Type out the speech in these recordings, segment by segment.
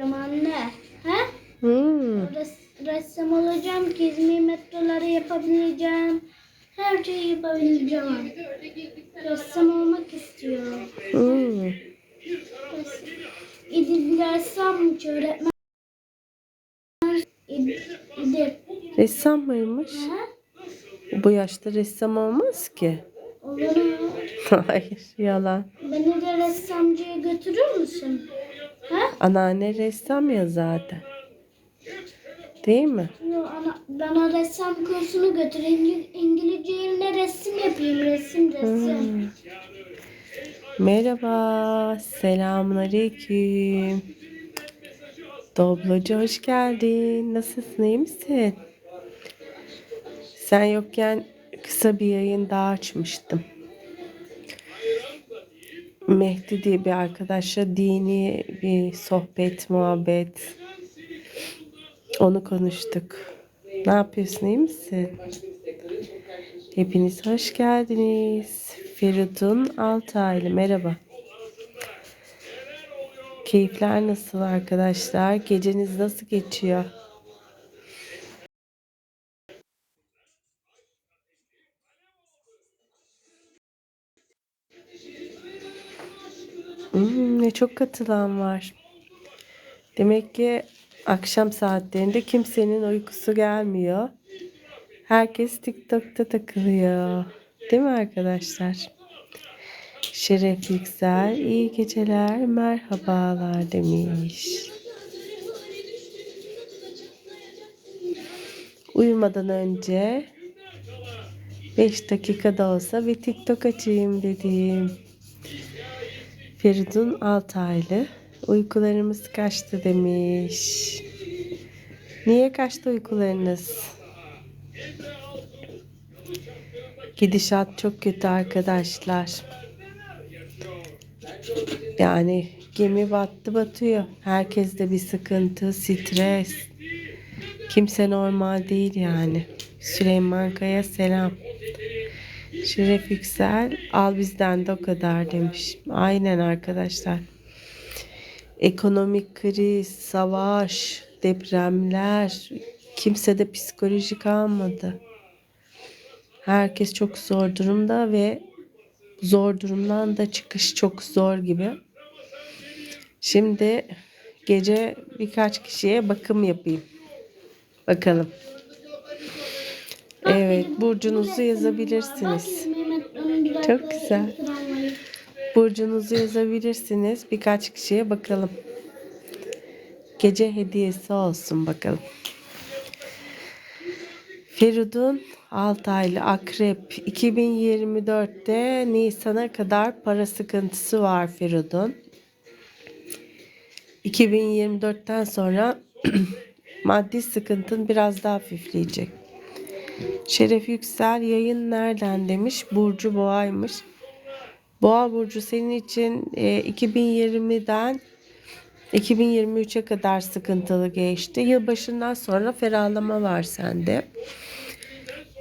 anne. He? Hmm. Res, ressam olacağım. Gezmeyi metroları yapabileceğim. Her şeyi yapabileceğim. Ressam olmak istiyorum. Hmm. İdil ressammış öğretmen. İdil. Ressam mıymış? He? Bu yaşta ressam olmaz ki. Olur mu? Hayır yalan. Beni de ressamcıya götürür müsün? Anneanne ressam ya zaten. Değil mi? Yo, ana, bana ressam kursunu götür. İngil, İngilizce yerine resim yapayım. Resim, resim. Hmm. Merhaba. Selamun aleyküm. Doblocu hoş geldin. Nasılsın iyi misin? Sen yokken kısa bir yayın daha açmıştım. Mehdi diye bir arkadaşla dini bir sohbet, muhabbet. Onu konuştuk. Ne yapıyorsun iyi misin? Hepiniz hoş geldiniz. Feridun Altaylı merhaba. Keyifler nasıl arkadaşlar? Geceniz nasıl geçiyor? Hmm, ne çok katılan var. Demek ki akşam saatlerinde kimsenin uykusu gelmiyor. Herkes TikTok'ta takılıyor. Değil mi arkadaşlar? Şeref Yüksel, iyi geceler, merhabalar demiş. Uyumadan önce 5 dakikada olsa bir TikTok açayım dedim. Feridun Altaylı, uykularımız kaçtı demiş. Niye kaçtı uykularınız? Gidişat çok kötü arkadaşlar. Yani gemi battı batıyor. Herkeste bir sıkıntı, stres. Kimse normal değil yani. Süleyman Kaya selam. Şeref Yüksel al bizden de o kadar demiş. Aynen arkadaşlar. Ekonomik kriz, savaş, depremler. Kimsede psikoloji kalmadı. Herkes çok zor durumda ve zor durumdan da çıkış çok zor gibi. Şimdi gece birkaç kişiye bakım yapayım. Bakalım. Evet, burcunuzu yazabilirsiniz. Çok güzel. Burcunuzu yazabilirsiniz. Birkaç kişiye bakalım. Gece hediyesi olsun bakalım. Feridun Altaylı Akrep 2024'te Nisan'a kadar para sıkıntısı var Feridun. 2024'ten sonra maddi sıkıntın biraz daha hafifleyecek. Şeref Yüksel yayın nereden demiş. Burcu Boğa'ymış. Boğa Burcu senin için e, 2020'den 2023'e kadar sıkıntılı geçti. Yılbaşından sonra ferahlama var sende.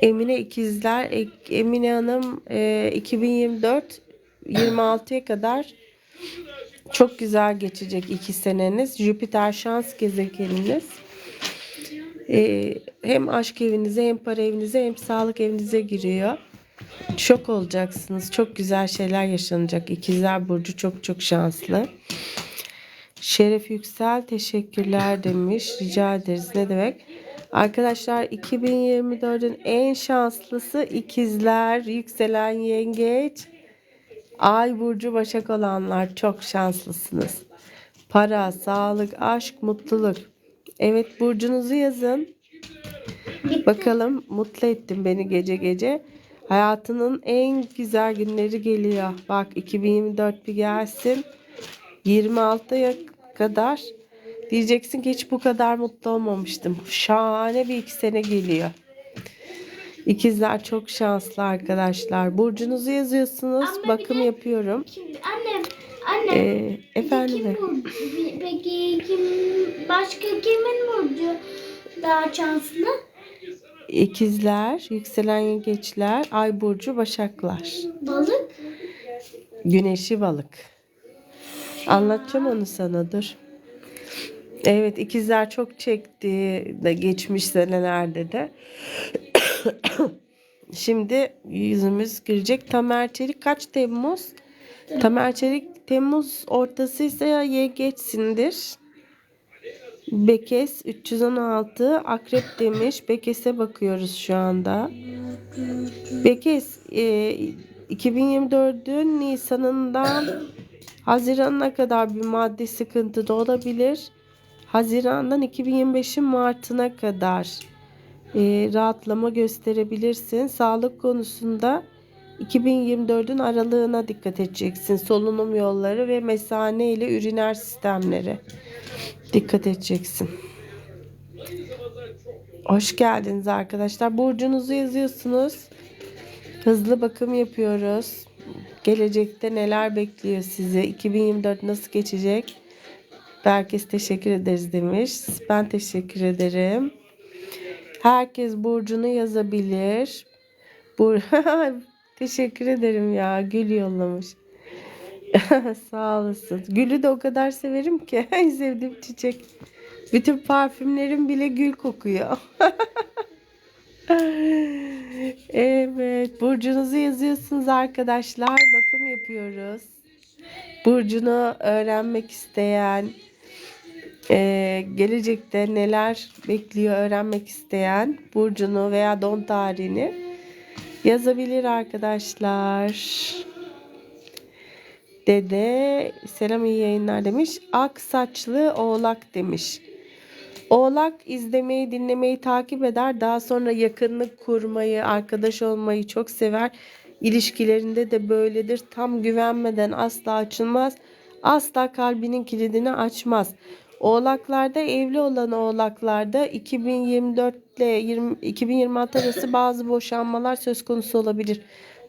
Emine ikizler E- Emine Hanım e, 2024 26'ya kadar çok güzel geçecek iki seneniz. Jüpiter şans gezegeniniz. E, hem aşk evinize hem para evinize hem sağlık evinize giriyor. Şok olacaksınız. Çok güzel şeyler yaşanacak. İkizler Burcu çok çok şanslı. Şeref Yüksel teşekkürler demiş. Rica ederiz. Ne demek? Arkadaşlar 2024'ün en şanslısı ikizler, yükselen yengeç, ay burcu başak olanlar çok şanslısınız. Para, sağlık, aşk, mutluluk. Evet burcunuzu yazın. Bakalım mutlu ettin beni gece gece. Hayatının en güzel günleri geliyor. Bak 2024 bir gelsin. 26'ya kadar diyeceksin ki hiç bu kadar mutlu olmamıştım. Şahane bir iki sene geliyor. İkizler çok şanslı arkadaşlar. Burcunuzu yazıyorsunuz. Bir Bakım de- yapıyorum. Kim, annem, annem. Ee, efendim. Kim burcu? Peki kim, başka kimin burcu daha şanslı? İkizler, yükselen yengeçler, ay burcu başaklar. Balık. Güneşi balık. Anlatacağım onu sana dur. Evet ikizler çok çekti de geçmiş senelerde de. Şimdi yüzümüz girecek. Tamer Çelik kaç Temmuz? Tamer Çelik Temmuz ortası ise yengeçsindir. Bekes 316 akrep demiş. Bekes'e bakıyoruz şu anda. Bekes e, 2024'ün Nisan'ından Haziran'a kadar bir maddi sıkıntı da olabilir. Haziran'dan 2025'in Mart'ına kadar e, rahatlama gösterebilirsin. Sağlık konusunda 2024'ün aralığına dikkat edeceksin. Solunum yolları ve mesane ile üriner sistemlere dikkat edeceksin. Hoş geldiniz arkadaşlar. Burcunuzu yazıyorsunuz. Hızlı bakım yapıyoruz. Gelecekte neler bekliyor sizi? 2024 nasıl geçecek? Herkes teşekkür ederiz demiş. Ben teşekkür ederim. Herkes burcunu yazabilir. Bur teşekkür ederim ya. Gül yollamış. Sağ olasın. Gülü de o kadar severim ki. En sevdiğim çiçek. Bütün parfümlerim bile gül kokuyor. evet. Burcunuzu yazıyorsunuz arkadaşlar. Bakım yapıyoruz. Burcunu öğrenmek isteyen, e, gelecekte neler bekliyor öğrenmek isteyen burcunu veya doğum tarihini yazabilir arkadaşlar. Dede selam iyi yayınlar demiş. Ak saçlı oğlak demiş. Oğlak izlemeyi, dinlemeyi takip eder. Daha sonra yakınlık kurmayı, arkadaş olmayı çok sever. İlişkilerinde de böyledir. Tam güvenmeden asla açılmaz. Asla kalbinin kilidini açmaz. Oğlaklarda evli olan oğlaklarda 2024 ile 20, 2026 arası bazı boşanmalar söz konusu olabilir.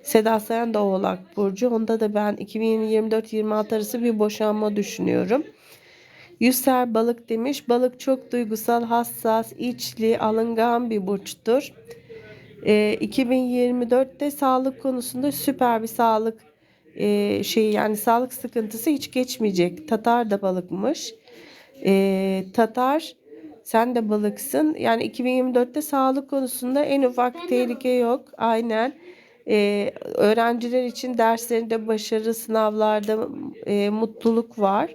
Seda Sayan da Oğlak Burcu. Onda da ben 2024-26 arası bir boşanma düşünüyorum. Yüser balık demiş. Balık çok duygusal, hassas, içli, alıngan bir burçtur. Ee, 2024'te sağlık konusunda süper bir sağlık e, şeyi yani sağlık sıkıntısı hiç geçmeyecek. Tatar da balıkmış. Ee, Tatar sen de balıksın. Yani 2024'te sağlık konusunda en ufak tehlike yok. Aynen. Ee, öğrenciler için derslerinde başarı, sınavlarda e, mutluluk var.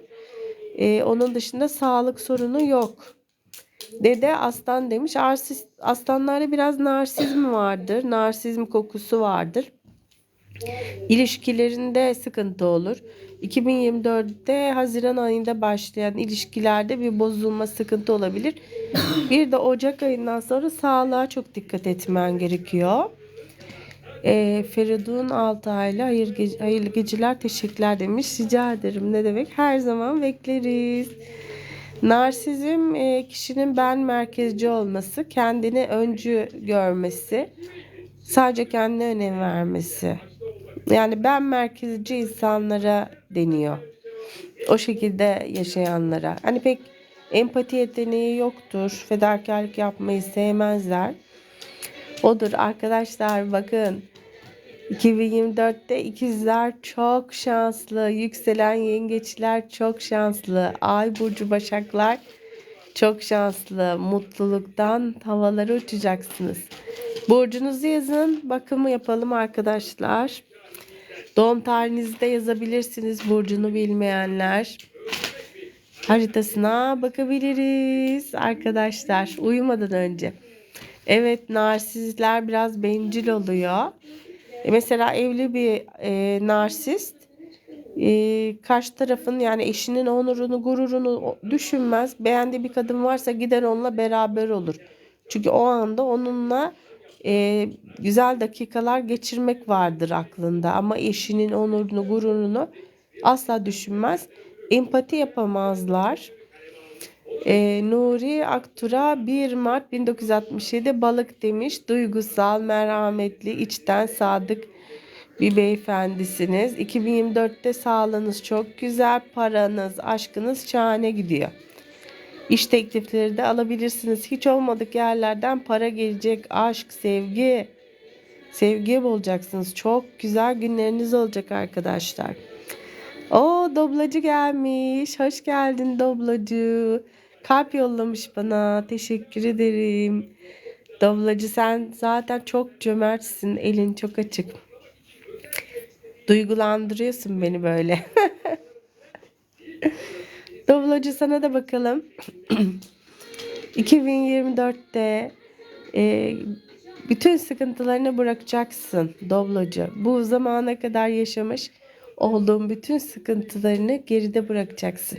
Ee, onun dışında sağlık sorunu yok. Dede aslan demiş. Arsis, aslanlarda biraz narsizm vardır. Narsizm kokusu vardır. İlişkilerinde sıkıntı olur. 2024'te Haziran ayında başlayan ilişkilerde bir bozulma sıkıntı olabilir. Bir de Ocak ayından sonra sağlığa çok dikkat etmen gerekiyor. E, Feridun Altaylı hayır ge- hayırlı geceler teşekkürler demiş. Rica ederim ne demek her zaman bekleriz. Narsizm e, kişinin ben merkezci olması, kendini öncü görmesi, sadece kendine önem vermesi. Yani ben merkezci insanlara deniyor. O şekilde yaşayanlara. Hani pek empati yeteneği yoktur. Fedakarlık yapmayı sevmezler. Odur arkadaşlar bakın. 2024'te ikizler çok şanslı. Yükselen yengeçler çok şanslı. Ay burcu başaklar çok şanslı. Mutluluktan havalara uçacaksınız. Burcunuzu yazın. Bakımı yapalım arkadaşlar. Doğum tarihinizi de yazabilirsiniz burcunu bilmeyenler. Haritasına bakabiliriz arkadaşlar uyumadan önce. Evet narsistler biraz bencil oluyor. E, mesela evli bir e, narsist e, karşı tarafın yani eşinin onurunu gururunu düşünmez. Beğendiği bir kadın varsa gider onunla beraber olur. Çünkü o anda onunla e, güzel dakikalar geçirmek vardır aklında. Ama eşinin onurunu gururunu asla düşünmez. Empati yapamazlar. E, Nuri Aktur'a 1 Mart 1967 balık demiş. Duygusal, merhametli, içten sadık bir beyefendisiniz. 2024'te sağlığınız çok güzel, paranız, aşkınız şahane gidiyor. İş teklifleri de alabilirsiniz. Hiç olmadık yerlerden para gelecek, aşk, sevgi. Sevgiye bulacaksınız. Çok güzel günleriniz olacak arkadaşlar. O doblacı gelmiş. Hoş geldin doblacı. kalp yollamış bana. Teşekkür ederim. Doblacı sen zaten çok cömertsin. Elin çok açık. Duygulandırıyorsun beni böyle. Doblacı sana da bakalım. 2024'te e, bütün sıkıntılarını bırakacaksın Doblacı. Bu zamana kadar yaşamış olduğun bütün sıkıntılarını geride bırakacaksın.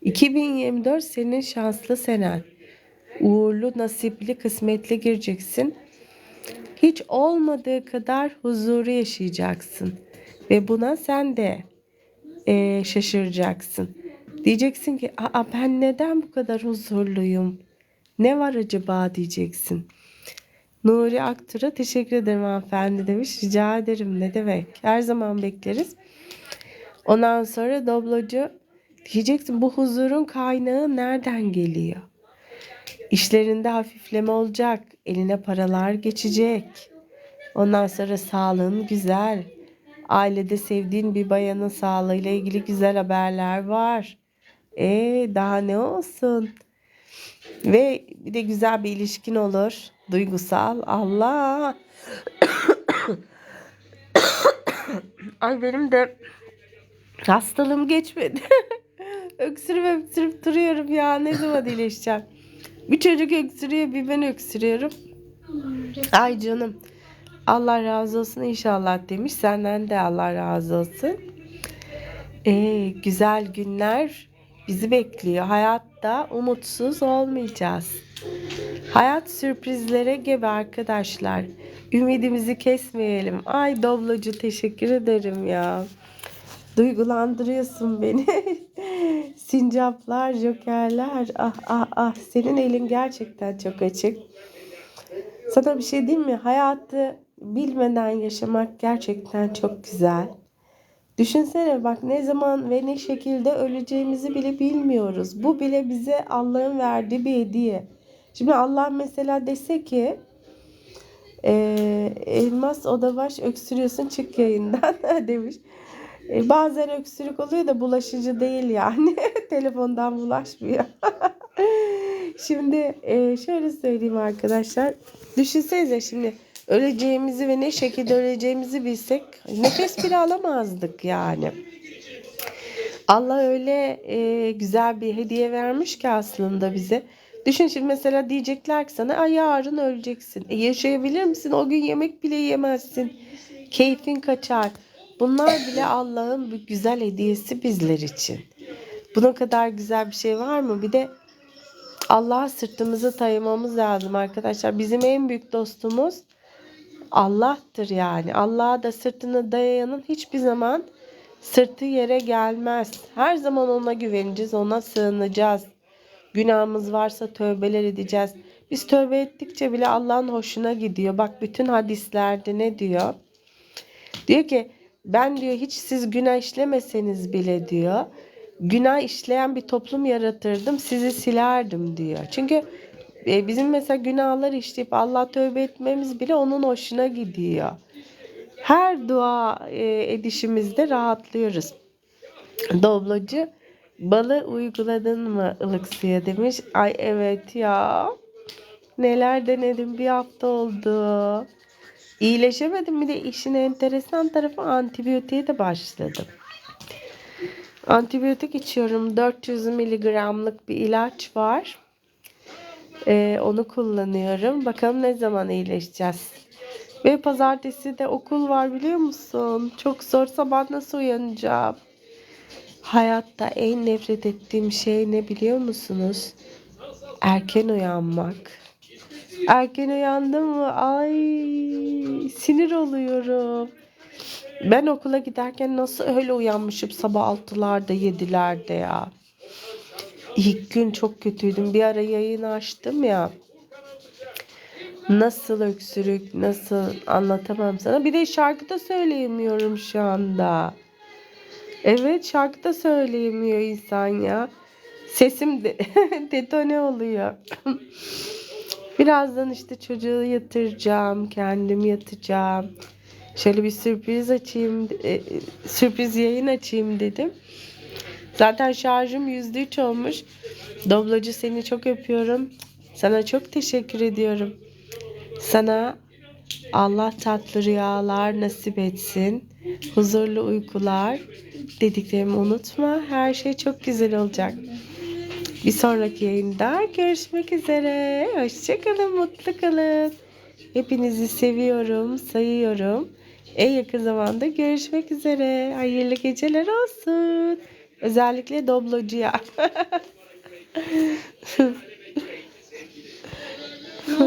2024 senin şanslı senen. Uğurlu, nasipli, kısmetli gireceksin. Hiç olmadığı kadar huzuru yaşayacaksın. Ve buna sen de e, şaşıracaksın. Diyeceksin ki Aa, ben neden bu kadar huzurluyum? Ne var acaba diyeceksin. Nuri Aktur'a teşekkür ederim hanımefendi demiş. Rica ederim ne demek. Her zaman bekleriz. Ondan sonra doblacı diyeceksin bu huzurun kaynağı nereden geliyor? İşlerinde hafifleme olacak. Eline paralar geçecek. Ondan sonra sağlığın güzel. Ailede sevdiğin bir bayanın sağlığıyla ilgili güzel haberler var. E daha ne olsun? Ve bir de güzel bir ilişkin olur. Duygusal. Allah. Ay benim de hastalığım geçmedi. öksürüp öksürüp duruyorum ya. Ne zaman iyileşeceğim? Bir çocuk öksürüyor bir ben öksürüyorum. Ay canım. Allah razı olsun inşallah demiş. Senden de Allah razı olsun. Ee, güzel günler bizi bekliyor. Hayatta umutsuz olmayacağız. Hayat sürprizlere gebe arkadaşlar. Ümidimizi kesmeyelim. Ay doblacı teşekkür ederim ya. Duygulandırıyorsun beni. Sincaplar, jokerler. Ah ah ah. Senin elin gerçekten çok açık. Sana bir şey diyeyim mi? Hayatı bilmeden yaşamak gerçekten çok güzel. Düşünsene bak ne zaman ve ne şekilde öleceğimizi bile bilmiyoruz. Bu bile bize Allah'ın verdiği bir hediye. Şimdi Allah mesela dese ki e, elmas odabaş öksürüyorsun çık yayından demiş. E, bazen öksürük oluyor da bulaşıcı değil yani. Telefondan bulaşmıyor. şimdi e, şöyle söyleyeyim arkadaşlar. Düşünsenize şimdi öleceğimizi ve ne şekilde öleceğimizi bilsek nefes bile alamazdık yani. Allah öyle e, güzel bir hediye vermiş ki aslında bize. Düşün şimdi mesela diyecekler ki sana Ay, yarın öleceksin. E, yaşayabilir misin? O gün yemek bile yemezsin. Keyfin kaçar. Bunlar bile Allah'ın bir güzel hediyesi bizler için. Buna kadar güzel bir şey var mı? Bir de Allah'a sırtımızı dayamamız lazım arkadaşlar. Bizim en büyük dostumuz Allah'tır yani. Allah'a da sırtını dayayanın hiçbir zaman sırtı yere gelmez. Her zaman ona güveneceğiz, ona sığınacağız. Günahımız varsa tövbeler edeceğiz. Biz tövbe ettikçe bile Allah'ın hoşuna gidiyor. Bak bütün hadislerde ne diyor? Diyor ki ben diyor hiç siz günah işlemeseniz bile diyor. Günah işleyen bir toplum yaratırdım sizi silerdim diyor. Çünkü e, bizim mesela günahlar işleyip Allah tövbe etmemiz bile onun hoşuna gidiyor. Her dua e, edişimizde rahatlıyoruz. Doblacı balı uyguladın mı ılık suya demiş. Ay evet ya. Neler denedim bir hafta oldu. İyileşemedim bir de işin enteresan tarafı antibiyotiğe de başladım. Antibiyotik içiyorum. 400 miligramlık bir ilaç var. Ee, onu kullanıyorum. Bakalım ne zaman iyileşeceğiz. Ve pazartesi de okul var biliyor musun? Çok zor sabah nasıl uyanacağım? Hayatta en nefret ettiğim şey ne biliyor musunuz? Erken uyanmak. Erken uyandım mı? Ay sinir oluyorum. Ben okula giderken nasıl öyle uyanmışım sabah 6'larda 7'lerde ya. İlk gün çok kötüydüm. Bir ara yayın açtım ya. Nasıl öksürük, nasıl anlatamam sana. Bir de şarkı da söyleyemiyorum şu anda. Evet şarkı da söyleyemiyor insan ya. Sesim de detone oluyor. Birazdan işte çocuğu yatıracağım, kendim yatacağım. Şöyle bir sürpriz açayım, e, sürpriz yayın açayım dedim. Zaten şarjım %3 olmuş. Doblacı seni çok öpüyorum. Sana çok teşekkür ediyorum. Sana Allah tatlı rüyalar nasip etsin. Huzurlu uykular. Dediklerimi unutma. Her şey çok güzel olacak. Bir sonraki yayında görüşmek üzere. Hoşçakalın, mutlu kalın. Hepinizi seviyorum, sayıyorum. En yakın zamanda görüşmek üzere. Hayırlı geceler olsun. Özellikle doblacıya.